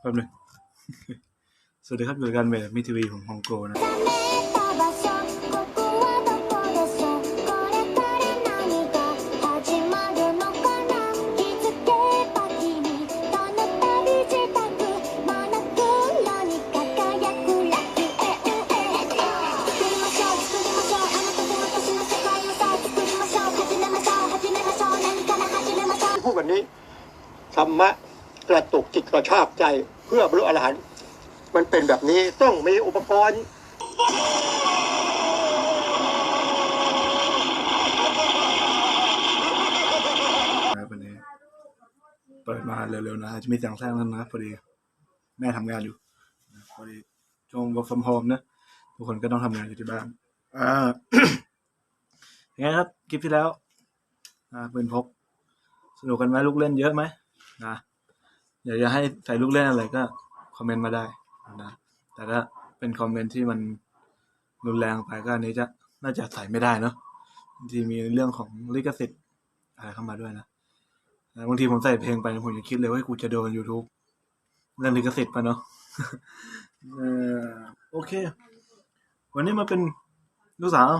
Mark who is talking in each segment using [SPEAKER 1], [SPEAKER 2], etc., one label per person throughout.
[SPEAKER 1] แป๊บนึงสวัสดีครับอยู่กันเบรมิทีวีของฮองโกนะ
[SPEAKER 2] นธรรมะ กระตุกจิตกระชากใจเพื่อบรรลุอรหันต์มันเป็นแบบนี้ต้องมีอุปกรณ์
[SPEAKER 1] นะครับนี้เปิดมาเร็วๆนะจะมีเสียงแทรกนั้นนะพอดี แม่ทำงานอยู่พอดีช่วง work from home นะ ทุกคนก็ต้องทำงานอยู่ที่บ้านอ่ายังไงครับคลิปที่แล้วอ่าปืนพกสนุกกันไหมลูกเล่นเยอะไหมนะ อยากจะให้ใส่ลูกเล่นอะไรก็คอมเมนต์มาได้นะแต่ถ้าเป็นคอมเมนต์ที่มันรุนแรงไปก็อันนี้จะน่าจะใส่ไม่ได้เนาะที่มีเรื่องของลิขสิทธิ์อะไรเข้ามาด้วยนะบางทีผมใส่เพลงไปผมจะคิดเลยว่ากูจะโดน YouTube เรื่องลิขสิทธิ์ปะเนาะโอเค วันนี้มาเป็นลูกสาว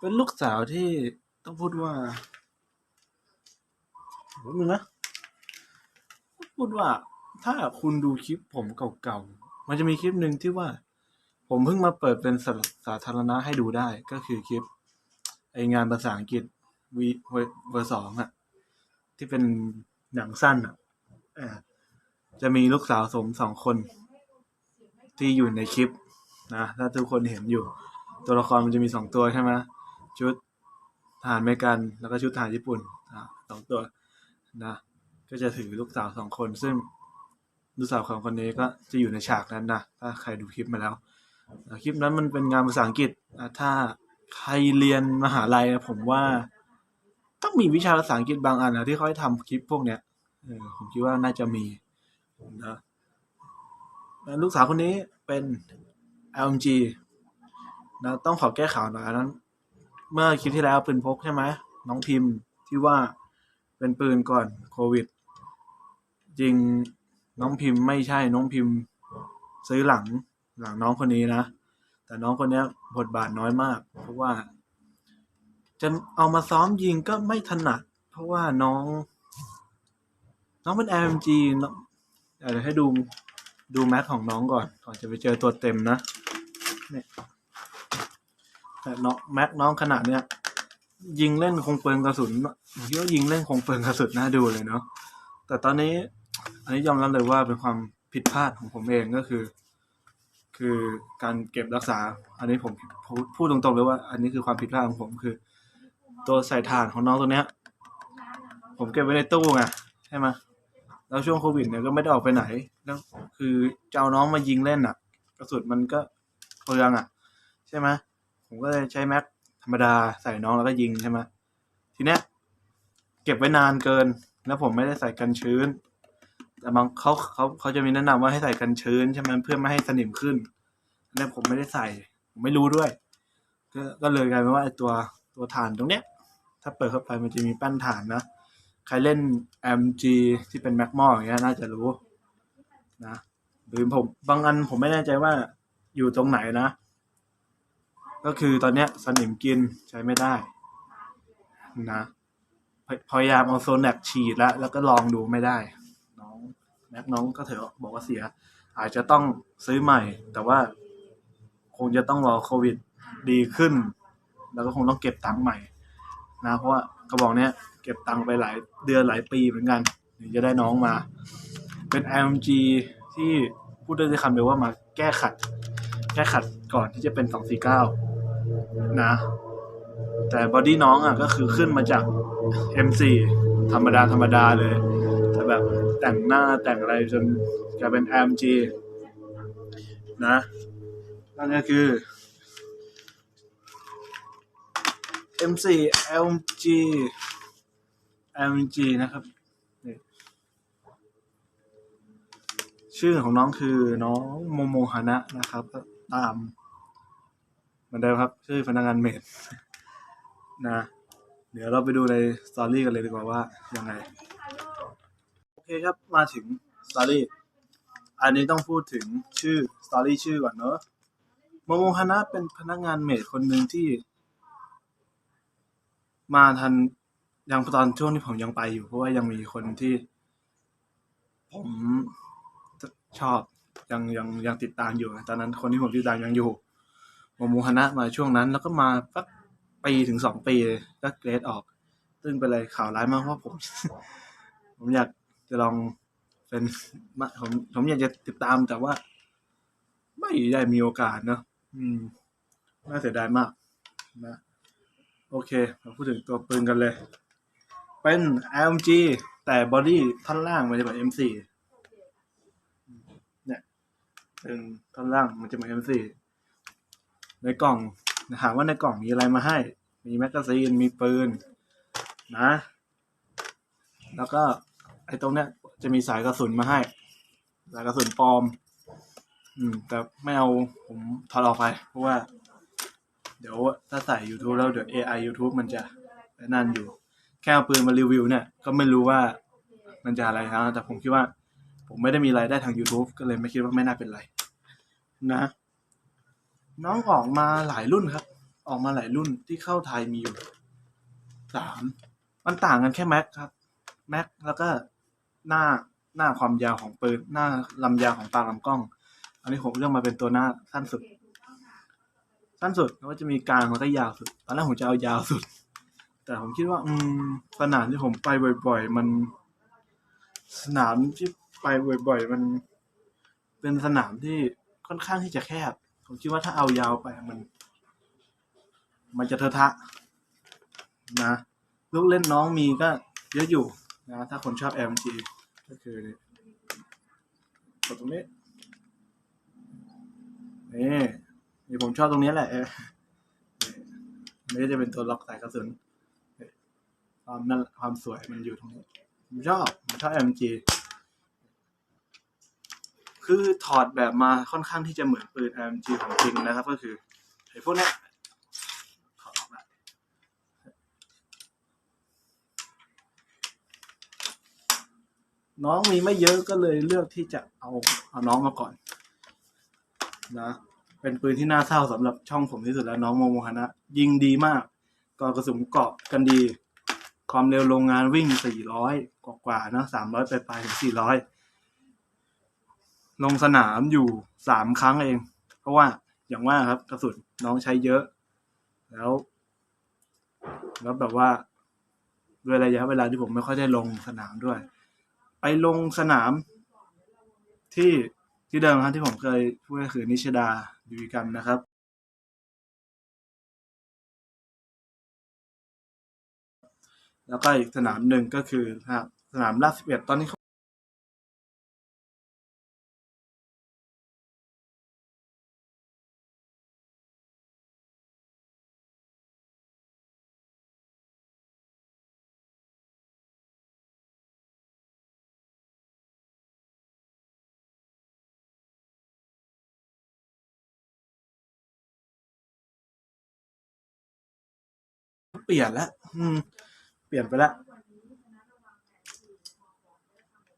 [SPEAKER 1] เป็นลูกสาวที่ต้องพูดว่าแป๊บนึงนะ พูดว่าถ้าคุณดูคลิปผมเก่าๆ มันจะมีคลิปหนึ่งที่ว่า ผมเพิ่งมาเปิดเป็นสาสาธารณะให้ดูได้ ก็คือคลิปไองานภาษาอังกฤษวีเวอร์สองอะที่เป็นหนังสั้นอะจะมีลูกสาวสมสองคน ที่อยู่ในคลิปนะถ้าทุกคนเห็นอยู่ ตัวละครมันจะมีสองตัวใช่ไหมชุดทหารเมกัน แล้วก็ชุดทหารญี่ปุ่นอสองตัวนะ ก็จะถือลูกสาวสองคน ซึ่งลูกสาวของคนนี้ก็จะอยู่ในฉากนั้นนะถ้าใครดูคลิปมาแล้วคลิปนั้นมันเป็นงานภาษาอังกฤษถ้าใครเรียนมหาลัยนะผมว่าต้องมีวิชาภาษาอังกฤษบางอันนะที่เขาให้ทำคลิปพวกเนี้ยเออผมคิดว่าน่าจะมีนะแล้วลูกสาวคนนี้เป็น LMG นะต้องขอแก้ข่าวหน่อยนนั้น เมื่อคลิปที่แล้วปืนพกใช่ไหมน้องพิมพ์ที่ว่าเป็นปืนก่อนโควิด จริงน้องพิมพ์ไม่ใช่น้องพิมพ์ ซื้อหลังหลังน้องคนนี้นะ แต่น้องคนนี้บทบาทน้อยมาก เพราะว่า จะเอามาซ้อมยิงก็ไม่ถนัด เพราะว่าน้อง น้องเป็น LMG เนอะเดี๋ยวให้ดูดูแมทของน้องก่อนก่อนจะไปเจอตัวเต็มนะเนี่ยแต่น้องแม็กน้องขนาดเนี้ยยิงเล่นคงเปลืองกระสุนผมคิดว่ายิงเล่นคงเปลืองกระสุนน่าดูเลยเนาะแต่ตอนนี้ อันนี้ยอมรับเลยว่าเป็นความผิดพลาดของผมเองก็คือ คือการเก็บรักษา อันนี้ผมพูดตรงๆเลยว่า อันนี้คือความผิดพลาดของผมคือ ตัวใส่ถ่านของน้องตัวเนี้ย ผมเก็บไว้ในตู้ไงใช่ไหมแล้วช่วงโควิดเนี่ยก็ไม่ได้ออกไปไหน แล้วคือจะเอาน้องมายิงเล่นอะ กระสุนมันก็เปลืองอะ ใช่ไหมผมก็เลยใช้แม็กธรรมดาใส่น้องแล้วก็ยิงใช่ไหมทีเนี้ยเก็บไว้นานเกิน แล้วผมไม่ได้ใส่กันชื้น แต่บางเขาเขาเขาจะมีแนะนำว่าให้ใส่กันชื้นใช่ไหมเพื่อไม่ให้สนิมขึ้นอันนี้ผมไม่ได้ใส่ ผมไม่รู้ด้วย ก็ก็เลยกลายเป็นว่าไอตัวตัวฐานตรงเนี้ย ถ้าเปิดเข้าไปมันจะมีแป้นฐานนะ ใครเล่น MG ที่เป็นแม็กมออย่างเงี้ยน่าจะรู้นะ หรือผมบางอันผมไม่แน่ใจว่าอยู่ตรงไหนนะ ก็คือตอนเนี้ยสนิมกินใช้ไม่ได้นะพยพยายามเอาโซนแนกฉีดแล้ว แล้วก็ลองดูไม่ได้ น้องแม็กน้องก็เถอะบอกว่าเสีย อาจจะต้องซื้อใหม่ แต่ว่าคงจะต้องรอโควิดดีขึ้น แล้วก็คงต้องเก็บตังค์ใหม่ นะ เพราะว่ากระบอกเนี้ยเก็บตังค์ไปหลายเดือนหลายปีเหมือนกันถึงจะได้น้องมา เป็น LMG ที่พูดได้คำเดียวว่ามาแก้ขัด แก้ขัดก่อนที่จะเป็น249นะ แต่บอดี้น้องอะก็คือขึ้นมาจาก M4 ธรรมดาธรรมดาเลย แต่แบบแต่งหน้าแต่งอะไรจนกลายเป็น AMG นะ นั่นก็คือ M4 LG LG นะครับ ชื่อของน้องคือน้องโมโมฮานะนะครับ ตามเหมือนเดิมครับ ชื่อพนักงานเมดนะ เดี๋ยวเราไปดูในสตอรี่กันเลยดีกว่าว่ายังไง เคครับ มาถึงสตอรี่อันนี้ต้องพูดถึงชื่อสตอรี่ชื่อก่อนเนอะโมโมฮานะเป็นพนักงานเมดคนหนึ่งที่ มาทันยังตอนช่วงที่ผมยังไปอยู่ เพราะว่ายังมีคนที่ ผมชอบยังยังยังติดตามอยู่ตอนนั้นคนที่ผมติดตามยังอยู่โมโมฮานะมาช่วงนั้น แล้วก็มาสักปีถึงสองปีก็เกรดออก ซึ่งเป็นอะไรข่าวร้ายมากเพราะผม ผมอยาก จะลองเป็นมาผมผมอยากจะติดตามแต่ว่า ไม่ได้มีโอกาสเนอะอืมน่าเสียดายมากนะโอเคมาพูดถึงตัวปืนกันเลย เป็น LMG แต่บอดี้ท่อนล่างมันจะเหมือน M4 เนี่ยเป็นท่อนล่างมันจะเหมือน M4 ในกล่องถามว่าในกล่องมีอะไรมาให้ มีแมกกาซีนมีปืนนะ แล้วก็ ไอ้ตรงเนี้ยจะมีสายกระสุนมาให้ สายกระสุนปลอม อืม แต่ไม่เอาผมถอดออกไป เพราะว่า เดี๋ยวถ้าใส่ YouTube แล้วเดี๋ยว AI YouTube มันจะนั่นอยู่ แค่เอาปืนมารีวิวเนี่ย ก็ไม่รู้ว่ามันจะอะไรนะแต่ผมคิดว่า ผมไม่ได้มีรายได้ทาง YouTube ก็เลยไม่คิดว่าไม่น่าเป็นไร นะ น้องออกมาหลายรุ่นครับ ออกมาหลายรุ่นที่เข้าไทยมีอยู่สามมันต่างกันแค่แม็กครับแม็กแล้วก็ หน้าหน้าความยาวของปืน หน้าลำยาวของตาลำกล้อง อันนี้ผมเลือกมาเป็นตัวหน้าสั้นสุด สั้นสุดแล้วก็จะมีกลางแล้วก็ยาวสุด ตอนแรกผมจะเอายาวสุด แต่ผมคิดว่า อืมสนามที่ผมไปบ่อย ๆ มัน สนามที่ไปบ่อย ๆ มัน เป็นสนามที่ค่อนข้างที่จะแคบ ผมคิดว่าถ้าเอายาวไปมัน มันจะเทอะทะ นะลูกเล่นน้องมีก็เยอะอยู่นะถ้าคนชอบ LMG ก็คือนี่กดตรงนี้นี่นี่ผมชอบตรงนี้แหละเออนี่อันนี้จะเป็นตัวล็อกสายกระสุนความนั่นความสวยมันอยู่ตรงนี้ผมชอบผมชอบ MG คือถอดแบบมาค่อนข้างที่จะเหมือนปืน MG ของจริงนะครับ ก็คือไอ้พวกเนี้ยถอดออกละ น้องมีไม่เยอะก็เลยเลือกที่จะเอาเอาน้องมาก่อนนะเป็นปืนที่น่าเศร้าสำหรับช่องผมที่สุดแล้วน้องโมโมฮานะ ยิงดีมากกอกระสุนเกาะกันดี ความเร็วโรงงานวิ่ง 400 กว่ากว่าๆนะ300 ไปปลายถึง 400 ลงสนามอยู่สามครั้งเอง เพราะว่าอย่างว่าครับกระสุนน้องใช้เยอะ แล้ว แล้วแบบว่าด้วยระยะเวลาที่ผมไม่ค่อยได้ลงสนามด้วย ลงสนามที่ที่เดิมครับที่ผมเคยพูดก็คือนิชดาดีวกันนะครับ แล้วก็อีกสนามหนึ่งก็คือสนามลาดสิบเอ็ดตอนนี้ เปลี่ยนแล้วอืมเปลี่ยนไปแล้ว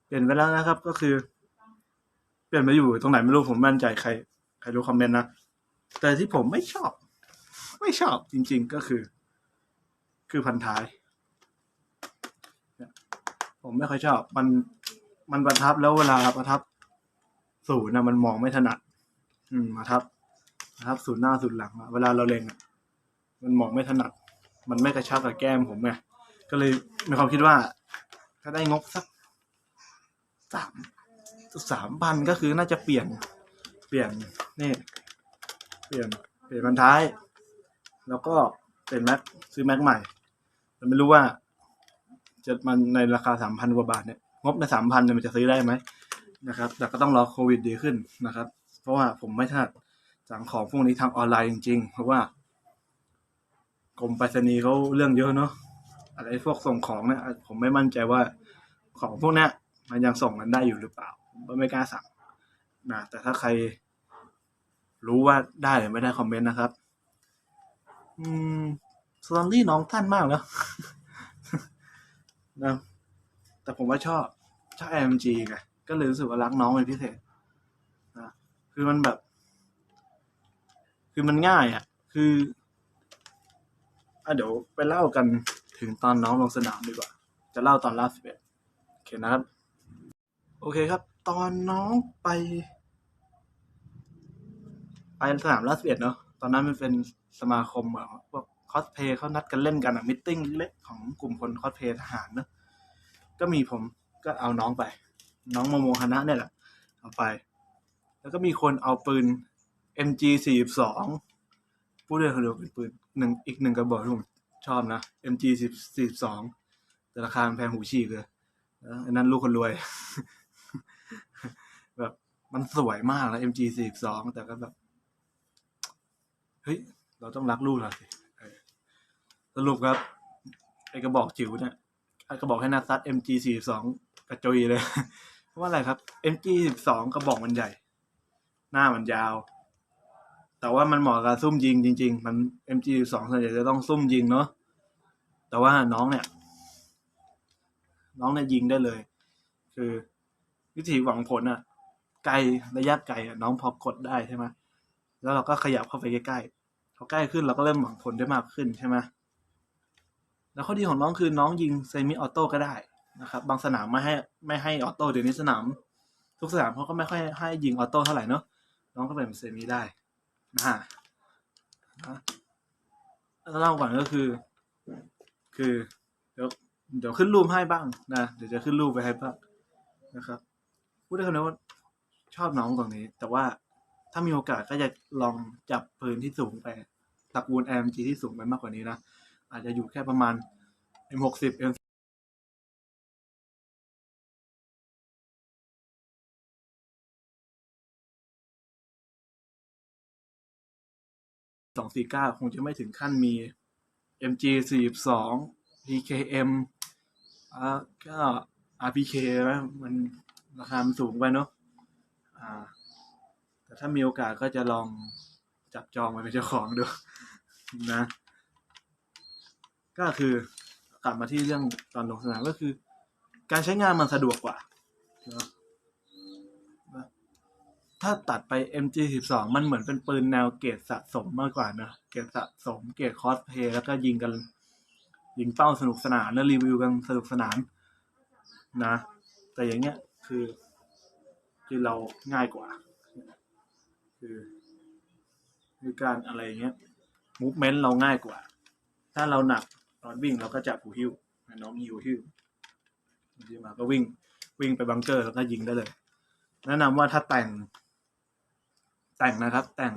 [SPEAKER 1] เปลี่ยนไปแล้วนะครับ ก็คือ เปลี่ยนไปอยู่ตรงไหนไม่รู้ผมมั่นใจใคร ใครรู้คอมเมนต์นะ แต่ที่ผมไม่ชอบ ไม่ชอบจริง ๆ ก็คือ คือพันท้าย ผมไม่ค่อยชอบ มันมันประทับแล้วเวลาประทับศูนย์นะมันมองไม่ถนัด อืมปรทับประทับศูนย์หน้าศูนย์หลังเวลาเราเล็งอะมันมองไม่ถนัด มันไม่กระชับกับแก้มผมไงก็เลยมีความคิดว่า ถ้าได้งบสักสามสามพันก็คือน่าจะเปลี่ยน เปลี่ยนนี่ เปลี่ยนเปลี่ยนพันท้าย แล้วก็เป็นแม็กซื้อแม็กใหม่แต่ไม่รู้ว่า จะมันในราคาสามพันกว่าบาทเนี่ยงบในสามพันเนี่ยมันจะซื้อได้ไหมนะครับ แต่ก็ต้องรอโควิดดีขึ้นนะครับ เพราะว่าผมไม่ถนัดสั่งของพวกนี้ทางออนไลน์จริงๆ เพราะว่า กรมไปรษณีย์เขาเรื่องเยอะเนาะอะไรพวกส่งของเนี่ยผมไม่มั่นใจว่าของพวกเนี้ยมันยังส่งกันได้อยู่หรือเปล่าผมก็ไม่กล้าสั่งนะแต่ถ้าใครรู้ว่าได้หรือไม่ได้คอมเมนต์นะครับ อืมสตอรี่น้องท่านมากแล้วนะแต่ผมว่าชอบชอบ AMG ไงก็เลยรู้สึกว่ารักน้องเป็นพิเศษนะคือมันแบบ คือมันง่ายอะ คือ อะเดี๋ยวไปเล่ากันถึงตอนน้องลงสนามดีกว่า จะเล่าตอนลาสิบเอ็ดโอเคนะครับ โอเคครับ ตอนน้องไป ไปสนามลาสิบเอ็ดเนาะตอนนั้นมันเป็นสมาคมแบบพวกคอสเพย์เขานัดกันเล่นกันอะมิทติ้งเล็กของกลุ่มคนคอสเพย์ทหารเนาะก็มีผมก็เอาน้องไป น้องโมโมฮานะเนี่ยแหละเอาไป แล้วก็มีคนเอาปืน MG สี่สองพูดเลยนเดียวเป็นปืน หนึ่งอีกหนึ่งกระบอกที่ผมชอบนะ MG สี่สองแต่ราคาแพงหูฉีกเลยอันนั้นลูกคนรวย แบบมันสวยมากแล้ว MG สี่สองแต่ก็แบบ เฮ้ย เราต้องรักลูกเราสิสรุปครับ ไอกระบอกจิ๋วเนี่ยไอกระบอกให้นาซัด MG สี่สองกระจุยเลย เพราะว่าอะไรครับ MG สิบสองกระบอกมันใหญ่ หน้ามันยาว แต่ว่ามันเหมาะกับซุ่มยิงจริง ๆ มัน MG สองส่วนใหญ่จะต้องซุ่มยิงเนาะแต่ว่าน้องเนี่ย น้องเนี่ยยิงได้เลย คือวิธีหวังผลอะไกลระยะไกลอะน้องพอกดได้ใช่ไหมแล้วเราก็ขยับเข้าไปใกล้ๆพอใกล้ขึ้นเราก็เริ่มหวังผลได้มากขึ้นใช่ไหมแล้วข้อดีของน้องคือน้องยิงเซมิออโต้ก็ได้นะครับ บางสนามไม่ให้ไม่ให้ออโต้เดี๋ยวนี้สนาม ทุกสนามเขาก็ไม่ค่อยให้ยิงออโต้เท่าไหร่เนาะน้องก็เป็นเซมิได้ นะฮะเล่าก่อนก็คือ คือ เดี๋ยวเดี๋ยวขึ้นรูปให้บ้างนะเดี๋ยวจะขึ้นรูปไปให้บ้างนะครับพูดได้คำนี้ว่าชอบน้องตรงนี้ แต่ว่าถ้ามีโอกาสก็จะลองจับปืนที่สูงไปตระกูล AMG ที่สูงไปมากกว่านี้นะอาจจะอยู่แค่ประมาณ M60 M สองสี่เก้าคงจะไม่ถึงขั้นมี MG สี่สอง PKM อ่าก็ RPK นะมันราคามันสูงไปเนอะอ่า แต่ถ้ามีโอกาสก็จะลองจับจองมาเป็นเจ้าของดูนะ ก็คือกลับมาที่เรื่องตอนลงสนามก็คือ การใช้งานมันสะดวกกว่าเนอะนะ ถ้าตัดไป MG12 มันเหมือนเป็นปืนแนวเกรดสะสมมากกว่านะเกรดสะสมเกรดคอสเพย์แล้วก็ยิงกัน ยิงเป้าสนุกสนานแล้วรีวิวกันสนุกสนานนะ แต่อย่างเงี้ยคือ คือเราง่ายกว่า คือคือการอะไรเงี้ยมูฟเมนต์เราง่ายกว่า ถ้าเราหนักตอนวิ่งเราก็จับหูหิ้วให้น้องมีหูหิ้วดีมาก็วิ่งวิ่งไปบังเกอร์แล้วก็ยิงได้เลย แนะนำว่าถ้าแต่ง แต่งนะครับ แต่ง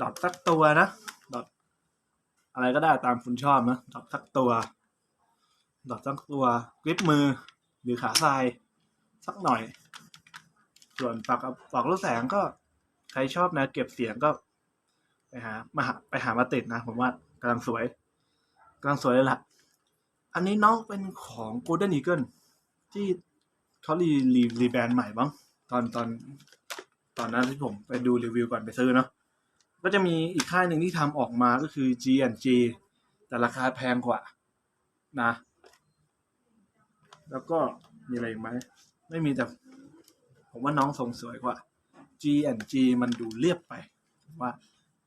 [SPEAKER 1] ดอทสักตัวนะดอทอะไรก็ได้ตามคุณชอบนะดอทสักตัว ดอทสักตัวกริปมือ หรือขาทรายสักหน่อย ส่วนปากปากลูกแสงก็ใครชอบนะ เก็บเสียงก็ ไปหามาหาไปหามาติดนะ ผมว่ากำลังสวยกำลังสวยเลยล่ะ อันนี้น้องเป็นของ Golden Eagle ที่เขารีรีรีแบรนด์ใหม่บ้างตอนตอน ตอนนั้นที่ผมไปดูรีวิวก่อนไปซื้อเนาะก็จะมีอีกค่ายหนึ่งที่ทำออกมาก็คือ G&G แต่ราคาแพงกว่า นะ แล้วก็มีอะไรอีกไหม ไม่มีแต่ ผมว่าน้องทรงสวยกว่า G&G มันดูเรียบไป ว่า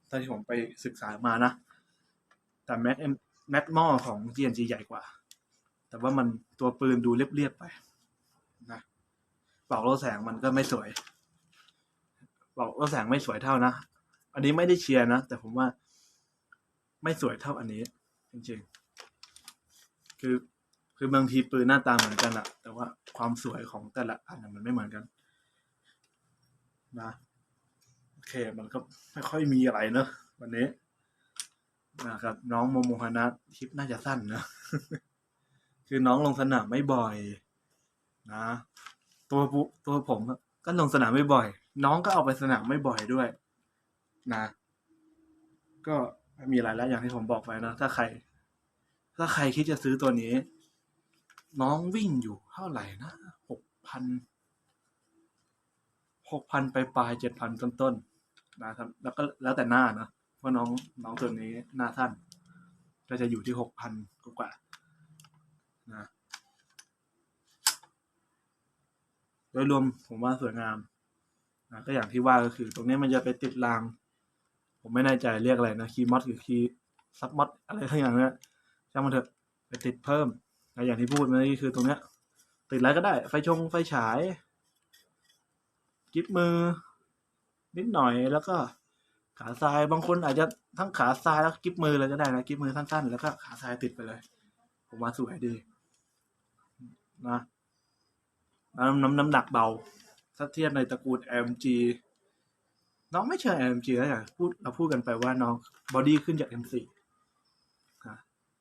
[SPEAKER 1] ตอนที่ผมไปศึกษามานะ แต่แม็กแม็กมอของ G&G ใหญ่กว่า แต่ว่ามันตัวปืนดูเรียบๆไป นะปลอกโลแสงมันก็ไม่สวย ปลอกโลแสงไม่สวยเท่านะ อันนี้ไม่ได้เชียร์นะ แต่ผมว่าไม่สวยเท่าอันนี้ จริงๆ คือคือบางทีปืนหน้าตาเหมือนกันอะแต่ว่าความสวยของแต่ละอันมันไม่เหมือนกัน นะโอเคมันก็ไม่ค่อยมีอะไรเนอะวันนี้นะครับ น้องโมโมฮานะคลิปน่าจะสั้นนะคือน้องลงสนามไม่บ่อย นะ ตัวปุตัวผมอะ ก็ลงสนามไม่บ่อย น้องก็เอาไปสนามไม่บ่อยด้วย นะ ก็ไม่มีอะไรแล้วอย่างที่ผมบอกไปนะถ้าใคร ถ้าใครคิดจะซื้อตัวนี้ น้องวิ่งอยู่เท่าไหร่นะหกพันหกพันไปปลายเจ็ดพันต้นๆนนะครับ แล้วก็แล้วแต่หน้านะเพราะน้องน้องตัวนี้หน้าท่าน ก็จะอยู่ที่หกพันกว่านะ โดยรวมผมว่าสวยงามนะก็อย่างที่ว่าก็คือ ตรงนี้มันจะไปติดราง ผมไม่แน่ใจเรียกอะไรนะคีมอดหรือคีซับมอดอะไรทั้งอย่างเนี้ยช่างมันเถอะไปติดเพิ่มนะอย่างที่พูดเมื่อกี้คือตรงเนี้ย ติดอะไรก็ได้ ไฟชงไฟฉายกิ๊บมือ นิดหน่อยแล้วก็ขาทรายบางคนอาจจะทั้งขาทรายแล้วกิ๊บมือเลยก็ได้นะกิ๊บมือสั้นๆ แล้วก็ขาทรายติดไปเลย ผมว่าสวยดี นะ น้ำน้ำน้ำหนักเบาถ้าเทียบในตระกูล MG น้องไม่เชิง MG แล้วอย่างพูดเราพูดกันไปว่าน้องบอดี้ขึ้นจาก M4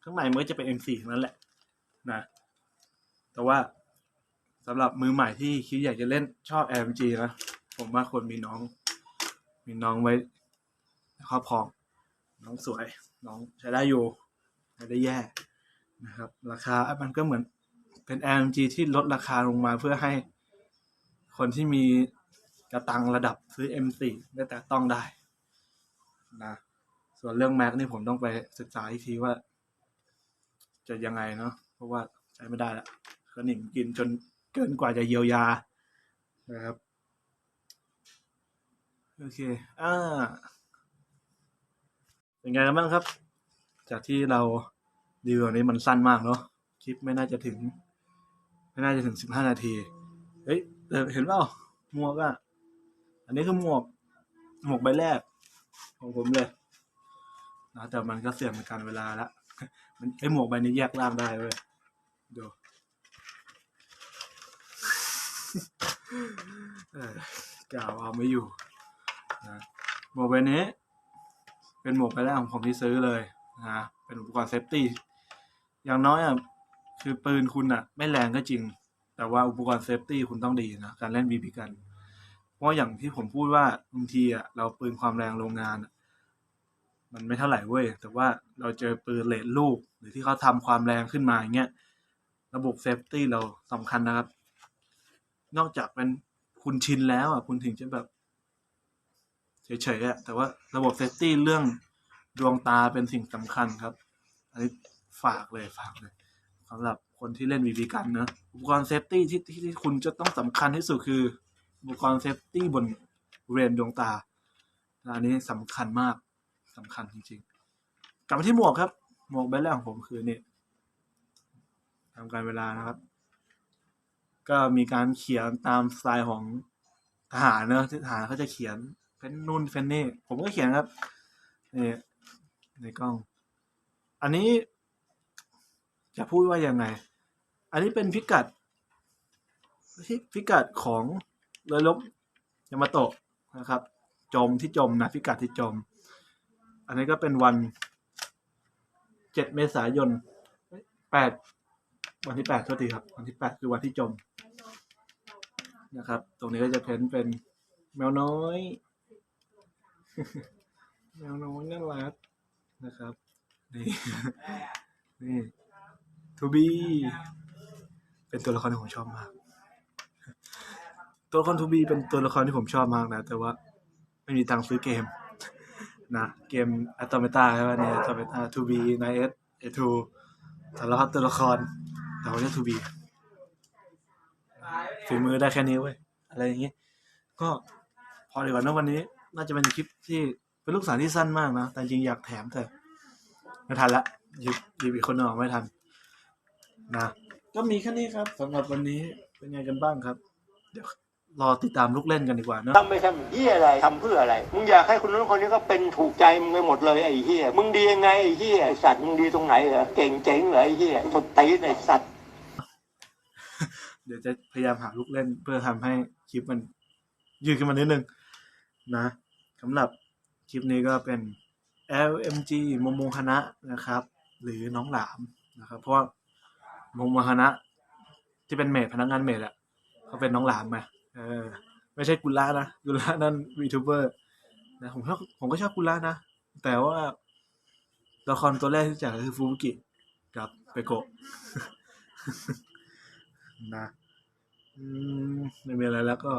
[SPEAKER 1] ข้างในมันก็จะเป็น M4 นั้นแหละนะแต่ว่าสำหรับมือใหม่ที่คิดอยากจะเล่นชอบ MG นะผมว่าควรมีน้อง มีน้องไว้ครอบครอง น้องสวย น้องใช้ได้อยู่ไม่ได้แย่นะครับ ราคามันก็เหมือน เป็น AMG ที่ลดราคาลงมาเพื่อให้คนที่มีกระตังระดับซื้อ M4 ได้แต่ต้องได้นะส่วนเรื่องแม็กนี่ผมต้องไปศึกษาอีกทีว่า จะยังไงเนาะเพราะว่าใช้ไม่ได้ละก็หนิมกินจนเกินกว่าจะเยียวยานะครับ โอเค อ่า เป็นไงกันบ้างครับ จากที่เรารีวิวอันนี้มันสั้นมากเนาะคลิปไม่น่าจะถึง ไม่น่าจะถึงสิบห้านาที เฮ้ยเห็นเปล่าหมวกอะอันนี้คือหมวก หมวกใบแรก ของผมเลยนะแต่มันก็เสื่อมเหมือนกันเวลาละมันไอหมวกใบนี้แยกล่างได้เว้ยดูเออกล่าวเอาไม่อยู่นะหมวกใบนี้ เป็นหมวกใบแรกของผมที่ซื้อเลยนะเป็นอุปกรณ์เซฟตี้อย่างน้อยอะ คือปืนคุณอะไม่แรงก็จริง แต่ว่าอุปกรณ์เซฟตี้คุณต้องดีนะการเล่นบีบีกัน เพราะอย่างที่ผมพูดว่าบางทีอะเราปืนความแรงโรงงานอะมันไม่เท่าไหร่เว้ย แต่ว่าเราเจอปืนเลทลูก หรือที่เขาทำความแรงขึ้นมาอย่างเงี้ยระบบเซฟตี้เราสำคัญนะครับ นอกจากเป็นคุณชินแล้วอะคุณถึงจะแบบเฉยๆอะแต่ว่าระบบเซฟตี้เรื่องดวงตาเป็นสิ่งสำคัญครับ อันนี้ฝากเลยฝากเลย สำหรับคนที่เล่นวีวีกันนะอุปกรณ์เซฟตี้ที่ที่คุณจะต้องสำคัญที่สุดคืออุปกรณ์เซฟตี้บนบริเวณดวงตาอันนี้สำคัญมากสำคัญจริงๆ กลับมาที่หมวกครับ หมวกใบแรกของผมคือนี่ทำการเวลานะครับ ก็มีการเขียนตามสไตล์ของทหารเนอะที่ทหารเขาจะเขียนเป็นนู่นเป็นนี่ ผมก็เขียนครับนี่ในกล้อง อันนี้ จะพูดว่ายังไง อันนี้เป็นพิกัดที่พิกัดของเรือรบยามาโตะนะครับ จมที่จมนะพิกัดที่จม อันนี้ก็เป็นวันเจ็ดเมษายนแปดวันที่แปดโทษทีครับ วันที่แปดคือวันที่จมนะครับ ตรงนี้ก็จะเพ้นเป็นแมวน้อย แมวน้อยน่ารักนะครับ นี่ นี่ ทูบีเป็นตัวละครที่ผมชอบมาก ตัวละครทูบีเป็นตัวละครที่ผมชอบมากนะ แต่ว่าไม่มีตังค์ซื้อเกม นะ เกมอัตโ m เมตาใช่ไหมเนี่ยอัตโ m เมตาทูบีไนเอสเอทูสารพัดตัวละครแต่ว่าเรียทูบีฝีมือได้แค่นี้เว้ย อะไรอย่างงี้ก็พอดีกว่านะวันนี้ น่าจะเป็นคลิปที่เป็นลูกสาวที่สั้นมากนะ แต่จริงอยากแถมแต่ไม่ทันละหยิบหยิบอีกคนหนึ่งออกไม่ทัน นะก็มีแค่นี้ครับสำหรับวันนี้เป็นไงกันบ้างครับ เดี๋ยวรอติดตามลูกเล่นกันดีกว่าเนอะ
[SPEAKER 2] ทำไปทำเฮียอะไรทำเพื่ออะไร มึงอยากให้คนนู้นคนนี้ก็เป็นถูกใจมึงไปหมดเลยไอ้เฮียมึงดียังไงไอ้เฮียไอ้สัตว์มึงดีตรงไหนเหรอเก่งเจ๋งเหรอไอ้เฮียทนตีนไอ้สัตว์
[SPEAKER 1] เดี๋ยวจะพยายามหาลูกเล่นเพื่อทำให้คลิปมันยืดขึ้นมานิดนึงนะสำหรับคลิปนี้ก็เป็น LMG โมโมฮานะนะครับ หรือน้องหลามนะครับ เพราะว่าโมโมฮานะ ที่เป็นเมดพนักงานเมดอะเขาเป็นน้องหลามไงเออ ไม่ใช่กุล่านะกุล่านั่นวีทูเบอร์นะผมชอบผมก็ชอบกุล่านะ แต่ว่าละครตัวแรกที่จากคือฟูบุกิกับเปโกะนะอืมไม่มีอะไรแล้วก็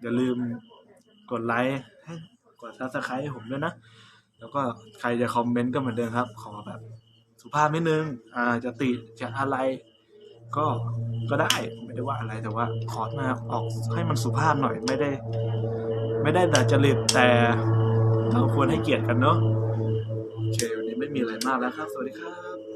[SPEAKER 1] อย่าลืมกดไลค์ให้กดซับสไครต์ให้ผมด้วยนะ แล้วก็ใครจะคอมเมนต์ก็เหมือนเดิมครับ ขอแบบ สุภาพนิดนึง อ่า จะติจะอะไร ก็ก็ได้ไม่ได้ว่าอะไรแต่ว่าขอมาออกให้มันสุภาพหน่อยไม่ได้ ไม่ได้แต่จริตแต่เราควรให้เกียรติกันเนาะโอเควันนี้ไม่มีอะไรมากแล้วครับ สวัสดีครับ